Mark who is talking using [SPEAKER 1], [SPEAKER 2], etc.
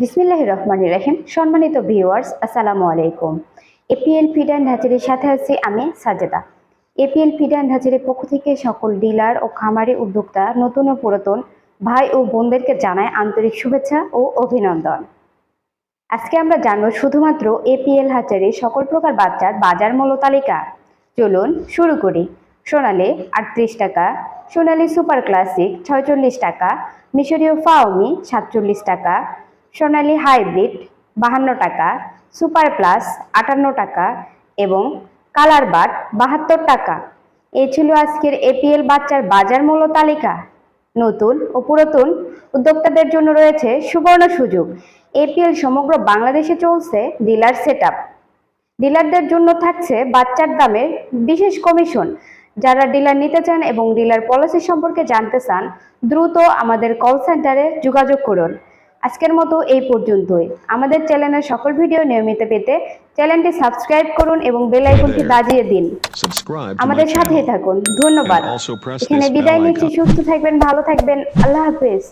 [SPEAKER 1] বিসমিল্লাহ রহমান রাহিম। সম্মানিত ভিউয়ার্স, আসসালামু আলাইকুম। এপিএল ফিড অ্যান্ড হ্যাচারির সাথে আছি আমি সাজেদা। এপিএল ফিড অ্যান্ড হ্যাচারির পক্ষ থেকে সকল ডিলার ও খামারি উদ্যোক্তা, নতুন ও পুরাতন ভাই ও বোনদেরকে জানায় আন্তরিক শুভেচ্ছা ও অভিনন্দন। আজকে আমরা জানব শুধুমাত্র এপিএল হ্যাচারির সকল প্রকার বাচ্চার বাজার মূল্য তালিকা। চলুন শুরু করি। সোনালি আটত্রিশ টাকা, সোনালি সুপার ক্লাসিক ছয়চল্লিশ টাকা, মিশরীয় ফাওমি সাতচল্লিশ টাকা সোনালি হাইব্রিড, বাহান্ন টাকা, সুপার প্লাস, আটান্ন টাকা এবং কালার বাট বাহাত্তর টাকা। এ ছিল আজকের এপিএল বাচ্চার বাজার মূল্য তালিকা। নতুন ও পুরাতন উদ্যোক্তাদের জন্য রয়েছে সুবর্ণ সুযোগ। এপিএল সমগ্র বাংলাদেশে চলছে ডিলার সেট ডিলারদের জন্য থাকছে বাচ্চার দামের বিশেষ কমিশন। যারা ডিলার নিতে চান এবং ডিলার পলিসি সম্পর্কে জানতে চান, দ্রুত আমাদের কল সেন্টারে যোগাযোগ করুন। আজকের মতো এই পর্যন্তই। আমাদের চ্যানেলের সকল ভিডিও নিয়মিত পেতে চ্যানেলটি সাবস্ক্রাইব করুন এবং বেল আইকনটি বাজিয়ে দিন। আমাদের
[SPEAKER 2] সাথে
[SPEAKER 1] সাথেই থাকুন। ধন্যবাদ। এখানে বিদায় নিচ্ছি। সুস্থ থাকবেন ভালো থাকবেন। আল্লাহ হাফেজ।